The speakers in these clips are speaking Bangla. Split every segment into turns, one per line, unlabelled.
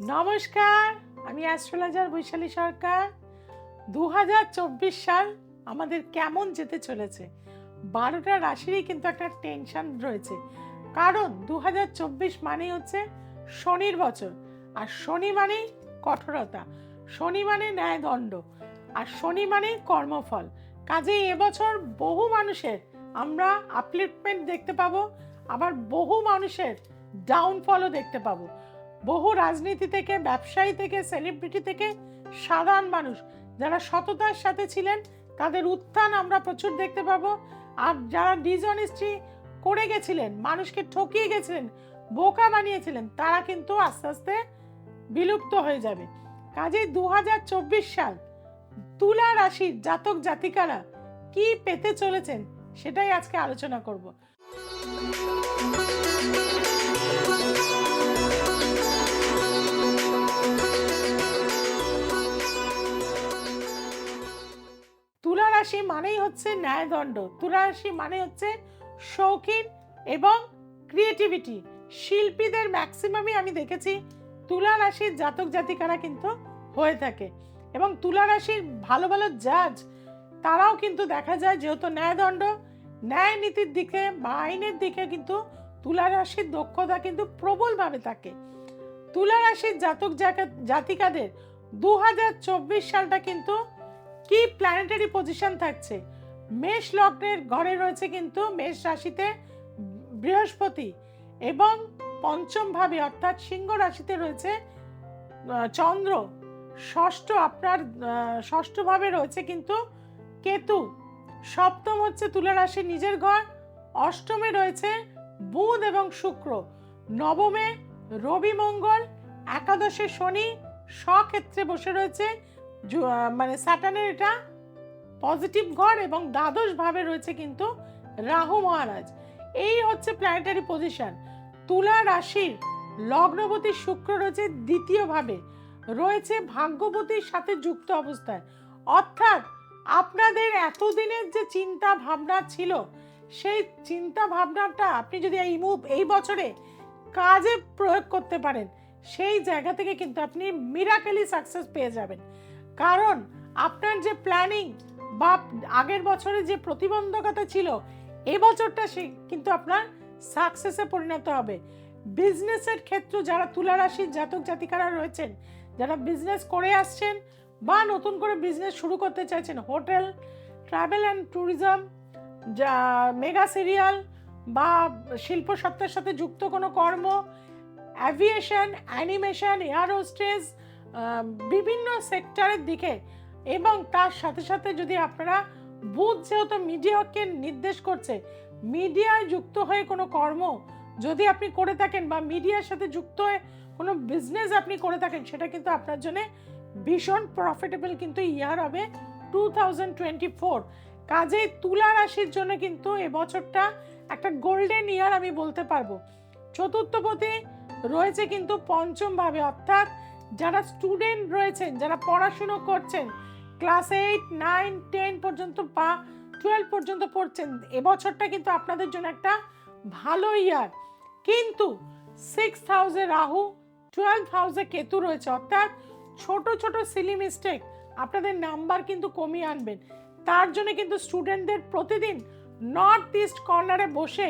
নমস্কার, আমি অ্যাস্ট্রোলজার বৈশালী সরকার। দু হাজার চব্বিশ সাল আমাদের কেমন যেতে চলেছে? বারোটা রাশিরই কিন্তু একটা টেনশন রয়েছে। কারণ দু মানেই হচ্ছে শনির বছর, আর শনি মানেই কঠোরতা, শনি মানে ন্যায়দণ্ড, আর শনি মানেই কর্মফল। কাজেই এবছর বহু মানুষের আমরা আপলিফমেন্ট দেখতে পাবো, আবার বহু মানুষের ডাউনফলও দেখতে পাবো। বহু রাজনীতি থেকে, ব্যবসায়ী থেকে সেলিব্রিটি থেকে সাধারণ মানুষ যারা সততার সাথে ছিলেন, তাদের উত্থান আমরা প্রচুর দেখতে পাবো। আর যারা ডিসঅনেস্টি করে গেছিলেন, মানুষকে ঠকিয়ে গেছিলেন, বোকা বানিয়েছিলেন, তারা কিন্তু আস্তে আস্তে বিলুপ্ত হয়ে যাবে। কাজেই দু হাজার চব্বিশ সাল তুলা রাশির জাতক জাতিকারা কি পেতে চলেছেন, সেটাই আজকে আলোচনা করব। তুলা রাশি মানেই হচ্ছে ন্যায়দণ্ড। তুলা রাশি মানে হচ্ছে শৌখিন এবং ক্রিয়েটিভিটি শিল্পীদের ম্যাক্সিমামই আমি দেখেছি তুলা রাশির জাতক জাতিকারা কিন্তু হয়ে থাকে এবং তুলা রাশির ভালো ভালো জাজ তারাও কিন্তু দেখা যায় যেহেতু ন্যায়দণ্ড, ন্যায় নীতির দিকে বা আইনের দিকে কিন্তু তুলা রাশির দক্ষতা কিন্তু প্রবলভাবে থাকে। তুলা রাশির জাতক জাতিকাদের দু হাজার চব্বিশ সালটা কিন্তু কি প্ল্যানেটারি পজিশন থাকছে? মেষ লগ্নের ঘরে রয়েছে কিন্তু মেষ রাশিতে বৃহস্পতি এবং পঞ্চম ভাবে অর্থাৎ সিংহ রাশিতে রয়েছে চন্দ্র। ষষ্ঠ আপনার আহ, ষষ্ঠ ভাবে রয়েছে কিন্তু কেতু। সপ্তম হচ্ছে তুলা রাশি নিজের ঘর। অষ্টমে রয়েছে বুধ এবং শুক্র। নবমে রবি মঙ্গল। একাদশে শনি। স্বক্ষেত্রে বসে রয়েছে মানে স্যাটানের এটা পজিটিভ ঘর এবং দ্বাদশ ভাবে রয়েছে কিন্তু রাহু মহারাজ। এই হচ্ছে প্ল্যানেটারি পজিশন তুলা রাশির লগ্নপতি শুক্র রয়েছে দ্বিতীয় ভাবে। রয়েছে ভাগ্যবতীর সাথে যুক্ত অবস্থায়। অর্থাৎ আপনাদের এতদিনের যে চিন্তা ভাবনা ছিল, সেই চিন্তা ভাবনাটা আপনি যদি এই মুভ এই বছরে কাজে প্রয়োগ করতে পারেন, সেই জায়গা থেকে কিন্তু আপনি মিরাকেলি সাকসেস পেয়ে যাবেন। কারণ আপনার যে প্ল্যানিং বা আগের বছরে যে প্রতিবন্ধকতা ছিল এবছরটা সে কিন্তু আপনার সাকসেসে পরিণত হবে। বিজনেসের ক্ষেত্রে যারা তুলা রাশির জাতক জাতিকারা রয়েছেন, যারা বিজনেস করে আসছেন বা নতুন করে বিজনেস শুরু করতে চাইছেন হোটেল ট্রাভেল অ্যান্ড ট্যুরিজম যা মেগা সিরিয়াল বা শিল্প সত্তার সাথে যুক্ত কোনো কর্ম অ্যাভিয়েশন অ্যানিমেশন এয়ার হোস্টেস বিভিন্ন সেক্টরের দিকে। এবং তার সাথে সাথে যদি আপনারা বুথ যেহেতু মিডিয়াকে নির্দেশ করছে, মিডিয়ায় যুক্ত হয়ে কোনো কর্ম যদি আপনি করে থাকেন বা মিডিয়ার সাথে যুক্ত হয়ে কোনো বিজনেস আপনি করে থাকেন, সেটা কিন্তু আপনার জন্য ভীষণ প্রফিটেবল কিন্তু ইয়ার হবে টু থাউজেন্ড টোয়েন্টি ফোর কাজেই তুলা রাশির জন্য কিন্তু এবছরটা একটা গোল্ডেন ইয়ার আমি বলতে পারব। চতুর্থপতি রয়েছে কিন্তু পঞ্চমভাবে অর্থাৎ যারা স্টুডেন্ট রয়েছেন, যারা পড়াশুনো করছেন ক্লাস এইট নাইন টেন পর্যন্ত বা টুয়েলভ পর্যন্ত পড়ছেন এবছরটা কিন্তু আপনাদের জন্য একটা ভালো ইয়ার কিন্তু সিক্স হাউসে রাহু টুয়েলভ হাউসে কেতু রয়েছে, অর্থাৎ ছোট ছোট সিলি মিস্টেক আপনাদের নাম্বার কিন্তু কমিয়ে আনবেন। তার জন্য কিন্তু স্টুডেন্টদের প্রতিদিন নর্থ ইস্ট কর্নারে বসে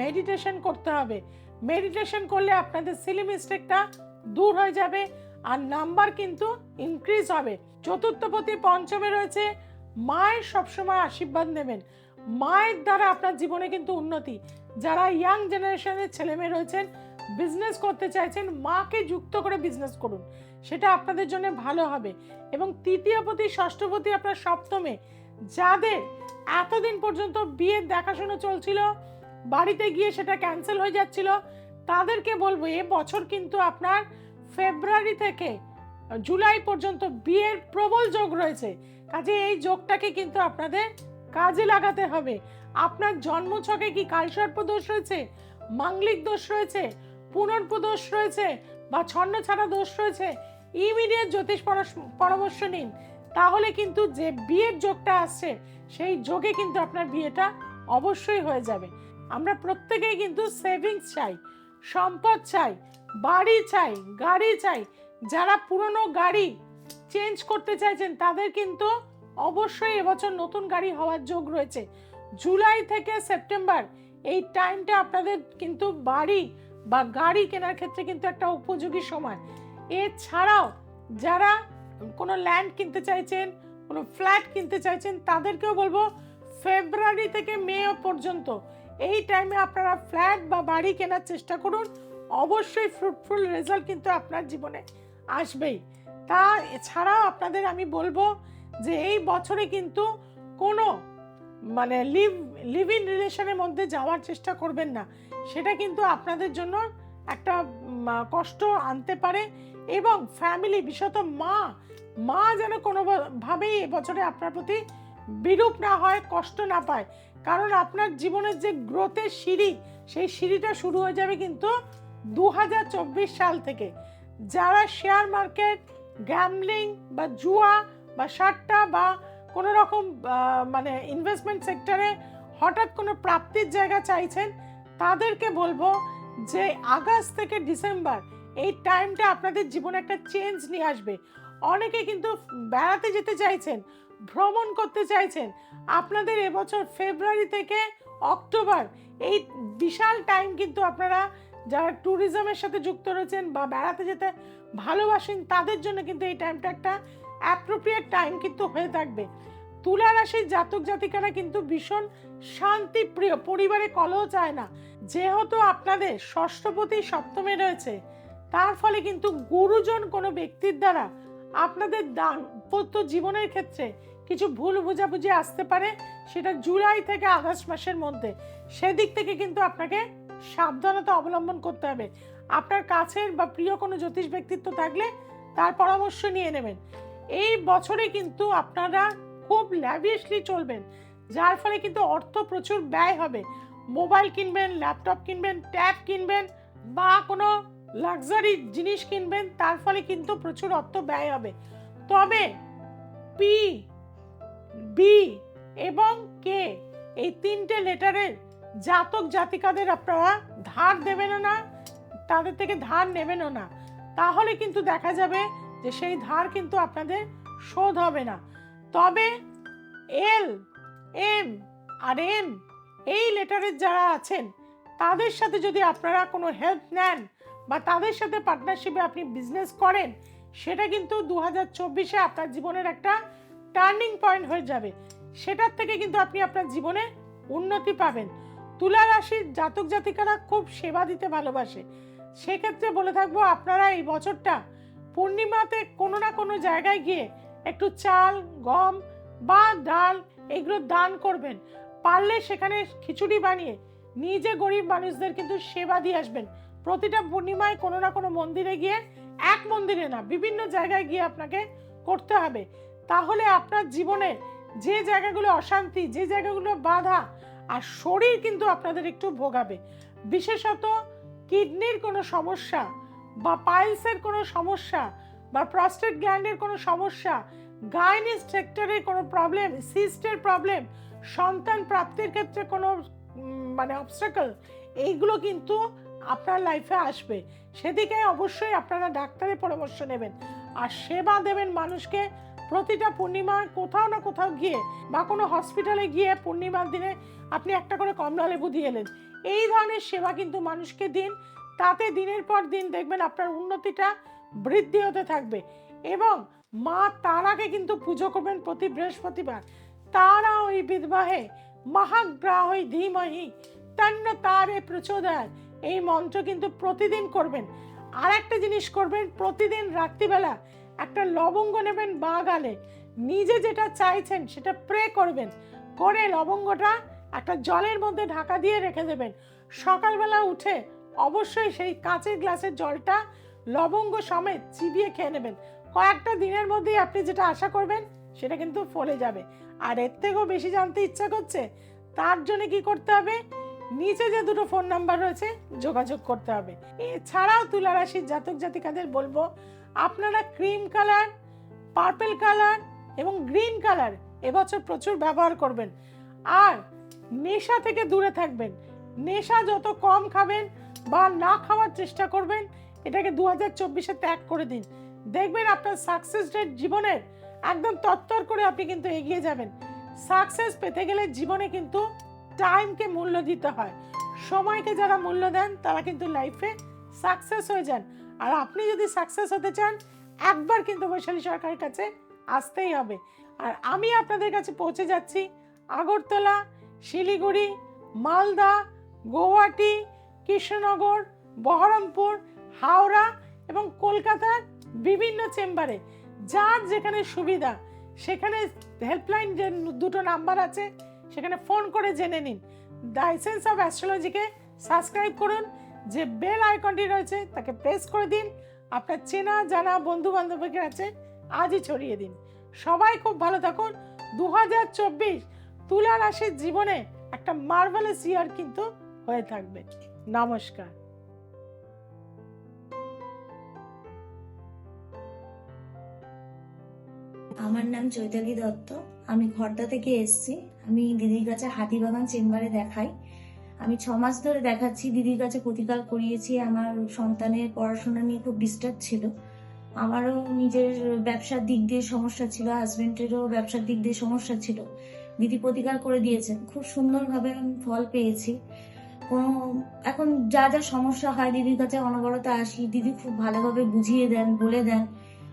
মেডিটেশন করতে হবে। মেডিটেশন করলে আপনাদের সিলি মিস্টেকটা দূর হয়ে যাবে আর নাম্বার কিন্তু ইনক্রিজ হবে। চতুর্থপতি পঞ্চমে রয়েছে, মায়ের সবসময় আশীর্বাদ নেবেন। মায়ের দ্বারা আপনার জীবনে কিন্তু উন্নতি। যারা ইয়াং জেনারেশনের ছেলেমেয়ে রয়েছেন বিজনেস করতে চাইছেন, মাকে যুক্ত করে বিজনেস করুন। সেটা আপনাদের জন্য ভালো হবে। এবং তৃতীয়পতি, ষষ্ঠপতি আপনার সপ্তমে, যাদের এতদিন পর্যন্ত বিয়ের দেখাশোনা চলছিল, বাড়িতে গিয়ে সেটা ক্যান্সেল হয়ে যাচ্ছিল, তাদেরকে বলব, এ বছর কিন্তু আপনার ফেব্রুয়ারি থেকে জুলাই পর্যন্ত বিয়ের প্রবল যোগ রয়েছে। কাজে এই যোগটাকে কিন্তু আপনাদের কাজে লাগাতে হবে। আপনার জন্মছকে কি কালসর্প দোষ রয়েছে? মাঙ্গলিক দোষ রয়েছে? পুনর্প দোষ রয়েছে? বা ছন্ন ছাড়া দোষ রয়েছে? ইমিডিয়েট জ্যোতিষ পরামর্শ নিন। তাহলে কিন্তু যে বিয়ের যোগটা আসছে, সেই যোগে কিন্তু আপনার বিয়েটা অবশ্যই হয়ে যাবে। আমরা প্রত্যেকেই কিন্তু সেভিংস চাই। সম্পদ চাই, বাড়ি চাই, গাড়ি চাই। যারা পুরনো গাড়ি চেঞ্জ করতে চাইছেন, তাদের কিন্তু অবশ্যই এবছর নতুন গাড়ি হওয়ার যোগ রয়েছে। জুলাই থেকে সেপ্টেম্বর, এই টাইমটা আপনাদের কিন্তু বাড়ি বা গাড়ি কেনার ক্ষেত্রে কিন্তু একটা উপযোগী সময়। এছাড়াও, যারা কোনো ল্যান্ড কিনতে চাইছেন, কোনো ফ্ল্যাট কিনতে চাইছেন, তাদেরকেও বলব ফেব্রুয়ারি থেকে মে পর্যন্ত এই টাইমে আপনারা ফ্ল্যাট বা বাড়ি কেনার চেষ্টা করুন। অবশ্যই ফ্রুটফুল রেজাল্ট কিন্তু আপনার জীবনে আসবেই। তা এছাড়াও আপনাদের আমি বলব যে এই বছরে কিন্তু কোনো মানে লিভ লিভ ইন রিলেশনের মধ্যে যাওয়ার চেষ্টা করবেন না। সেটা কিন্তু আপনাদের জন্য একটা কষ্ট আনতে পারে এবং ফ্যামিলি বিশেষত মা মা যেন কোনোভাবেই এবছরে আপনার প্রতি বিরূপ না হয়, কষ্ট না পায়। কারণ আপনার জীবনের যে গ্রোথের সিঁড়ি, সেই সিঁড়িটা শুরু হয়ে যাবে কিন্তু দু হাজার চব্বিশ সাল থেকে। যারা শেয়ার মার্কেট গ্যামলিং বা জুয়া বা সাট্টা বা কোনো রকম মানে ইনভেস্টমেন্ট সেক্টরে হঠাৎ কোনো প্রাপ্তির জায়গা চাইছেন, তাদেরকে বলব যে আগস্ট থেকে ডিসেম্বর এই টাইমটা আপনাদের জীবনে একটা চেঞ্জ নিয়ে আসবে। অনেকে কিন্তু বেড়াতে যেতে চাইছেন ভ্রমণ করতে চাইছেন। আপনাদের এবছর ফেব্রুয়ারি থেকে অক্টোবর এই বিশাল টাইম কিন্তু আপনারা যারা ট্যুরিজমের সাথে যুক্ত রয়েছেন বা বেড়াতে যেতে ভালোবাসেন, তাদের জন্য কিন্তু এই টাইমটা একটা অ্যাপ্রোপ্রিয়েট টাইম কিন্তু হয়ে থাকবে। তুলা রাশির জাতক জাতিকারা কিন্তু ভীষণ শান্তিপ্রিয়, পরিবারে কলহ চায় না। যেহেতু আপনাদের ষষ্ঠপতি সপ্তমে রয়েছে, তার ফলে কিন্তু গুরুজন কোনো ব্যক্তির দ্বারা আপনাদের দাম্পত্য জীবনের ক্ষেত্রে কিছু ভুল বোঝাবুঝি আসতে পারে সেটা জুলাই থেকে আগস্ট মাসের মধ্যে। সেদিক থেকে কিন্তু আপনাকে সাবধানতা অবলম্বন করতে হবে। আপনার কাছের বা প্রিয় কোনো জ্যোতিষ ব্যক্তিত্ব থাকলে তার পরামর্শ নিয়ে নেবেন। এই বছরে কিন্তু আপনারা খুব ল্যাভিয়াসলি চলবেন, যার ফলে কিন্তু অর্থ প্রচুর ব্যয় হবে। মোবাইল কিনবেন, ল্যাপটপ কিনবেন, ট্যাব কিনবেন বা কোনো লাক্সারি জিনিস কিনবেন, তার ফলে কিন্তু প্রচুর অর্থ ব্যয় হবে। তবে পি বি এবং কে এই তিনটে লেটারের জাতক জাতিকাদের আপনারা ধার দেবেনও না, তাদের থেকে ধার নেবেনও না। তাহলে কিন্তু দেখা যাবে যে সেই ধার কিন্তু আপনাদের শোধ হবে না। তবে এল এম আর এম এই লেটারের যারা আছেন, তাদের সাথে যদি আপনারা কোনো হেল্প নেন বা তাদের সাথে পার্টনারশিপে আপনি বিজনেস করেন, সেটা কিন্তু দু হাজার চব্বিশে আপনার জীবনের একটা টার্নিং পয়েন্ট হয়ে যাবে। সেটার থেকে কিন্তু আপনি আপনার জীবনে উন্নতি পাবেন। তুলা রাশির জাতক জাতিকারা খুব সেবা দিতে ভালোবাসে। সেক্ষেত্রে বলে থাকব, আপনারা এই বছরটা পূর্ণিমাতে কোনো না কোনো জায়গায় গিয়ে একটু চাল, গম বা ডাল এগুলো দান করবেন। পারলে সেখানে খিচুড়ি বানিয়ে নিজে গরিব মানুষদের কিন্তু সেবা দিয়ে আসবেন। প্রতিটা পূর্ণিমায় কোনো না কোনো মন্দিরে গিয়ে, এক মন্দিরে না, বিভিন্ন জায়গায় গিয়ে আপনাকে করতে হবে। তাহলে আপনার জীবনে যে জায়গাগুলো অশান্তি, যে জায়গাগুলো বাধা, আর শরীর কিন্তু আপনাদের একটু ভোগাবে। বিশেষত কিডনির কোনো সমস্যা বা পাইলসের কোনো সমস্যা বা প্রস্টেট গ্ল্যান্ডের কোনো সমস্যা গাইনিস সেক্টরের কোনো প্রবলেম, সিস্টের প্রবলেম, সন্তান প্রাপ্তির ক্ষেত্রে কোনো মানে অবস্টাকল এইগুলো কিন্তু আপনার লাইফে আসবে। সেদিকে অবশ্যই আপনারা ডাক্তারের পরামর্শ নেবেন। আর সেবা দেবেন মানুষকে প্রতিটা পূর্ণিমায় কোথাও না কোথাও গিয়ে বা কোনো হসপিটালে গিয়ে পূর্ণিমার দিনে আপনি একটা করে কমলা লেবু দিয়ে এলেন। এই ধরনের সেবা কিন্তু মানুষকে দিন। তাতে দিনের পর দিন দেখবেন আপনার উন্নতিটা বৃদ্ধি হতে থাকবে। এবং মা তারাকে কিন্তু পুজো করবেন প্রতি বৃহস্পতিবার। তারা ওই বিদ্বাহে মহাগ্রাহই ধীমহি, তন্ন তারে প্রচোদয় এই মন্ত্র কিন্তু প্রতিদিন করবেন। আর একটা জিনিস করবেন, প্রতিদিন রাত্রিবেলা একটা লবঙ্গ নেবেন বা গালে নিজে যেটা চাইছেন সেটা প্রে করবেন। করে লবঙ্গটা একটা জলের মধ্যে ঢাকা দিয়ে রেখে দেবেন। সকালবেলা উঠে অবশ্যই সেই কাঁচের গ্লাসের জলটা লবঙ্গ সমেত চিবিয়ে খেয়ে নেবেন। কয়েকটা দিনের মধ্যেই আপনি যেটা আশা করবেন সেটা কিন্তু ফলে যাবে। আর এর থেকেও বেশি জানতে ইচ্ছা করছে, তার জন্য কি করতে হবে? নিচে যে দুটো ফোন নাম্বার রয়েছে, যোগাযোগ করতে হবে। এছাড়াও তুলা রাশির জাতক জাতিকাদের বলব, আপনারা ক্রিম কালার, পার্পেল কালার এবং গ্রিন কালার এবছর প্রচুর ব্যবহার করবেন। আর নেশা থেকে দূরে থাকবেন। নেশা যত কম খাবেন বা না খাওয়ার চেষ্টা করবেন, এটাকে দু হাজার চব্বিশে ত্যাগ করে দিন। দেখবেন আপনার সাকসেস রেট জীবনের একদম তত্তর করে আপনি কিন্তু এগিয়ে যাবেন। সাকসেস পেতে গেলে জীবনে কিন্তু টাইমকে মূল্য দিতে হয়। সময়কে যারা মূল্য দেন, তারা কিন্তু লাইফে সাকসেস হয়ে যান। আর আপনি যদি সাকসেস হতে চান, একবার কিন্তু বৈশালী সরকারের কাছে আসতেই হবে। আর আমি আপনাদের কাছে পৌঁছে যাচ্ছি আগরতলা, শিলিগুড়ি, মালদা, গৌহাটি, কৃষ্ণনগর, বহরমপুর, হাওড়া এবং কলকাতার বিভিন্ন চেম্বারে। যার যেখানে সুবিধা, সেখানে হেল্পলাইন যে দুটো নাম্বার আছে সেখানে ফোন করে জেনে নিন। দাইসেন্স অফ অ্যাস্ট্রোলজিকে সাবস্ক্রাইব করুন, যে বেল আইকনটি রয়েছে তাকে প্রেস করে দিন। আপনার চেনা, জানা বন্ধু বান্ধবের কাছে আজই ছড়িয়ে দিন। সবাই খুব ভালো থাকুন। দু হাজার চব্বিশ তুলা রাশির জীবনে একটা মার্ভেলাস ইয়ার কিন্তু হয়ে থাকবে। নমস্কার।
আমার নাম চৈতালি দত্ত। আমি খর্দা থেকে এসেছি। আমি দিদির কাছে হাতিবাগান চেম্বারে দেখাই। আমি ছ মাস ধরে দেখাচ্ছি, দিদির কাছে প্রতিকার করিয়েছি। আমার সন্তানের পড়াশোনা নিয়ে খুব ডিস্টার্ব ছিল। আমারও নিজের ব্যবসার দিক দিয়ে সমস্যা ছিল হাজবেন্ডেরও ব্যবসার দিক দিয়ে সমস্যা ছিল। দিদি প্রতিকার করে দিয়েছেন। খুব সুন্দরভাবে আমি ফল পেয়েছি। কোনো, এখন যা যা সমস্যা হয়, দিদির কাছে অনবরত আসি। দিদি খুব ভালোভাবে বুঝিয়ে দেন, বলে দেন।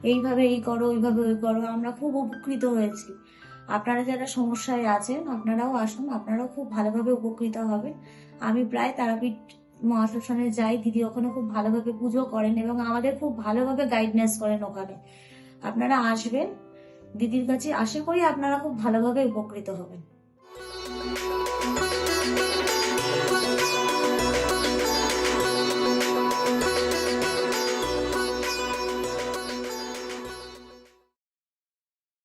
এইভাবে এই করো ওইভাবে ওই করো, আমরা খুব উপকৃত হয়েছি। আপনারা যারা সমস্যায় আছেন, আপনারাও আসুন, আপনারাও খুব ভালোভাবে উপকৃত হবেন। আমি প্রায় তারাপীঠ মহাশ্মশানে যাই, দিদি ওখানে খুব ভালোভাবে পুজো করেন এবং আমাদের খুব ভালোভাবে গাইডনেস করেন ওখানে। আপনারা আসবেন, দিদির কাছে আশা করি আপনারা খুব ভালোভাবে উপকৃত হবেন।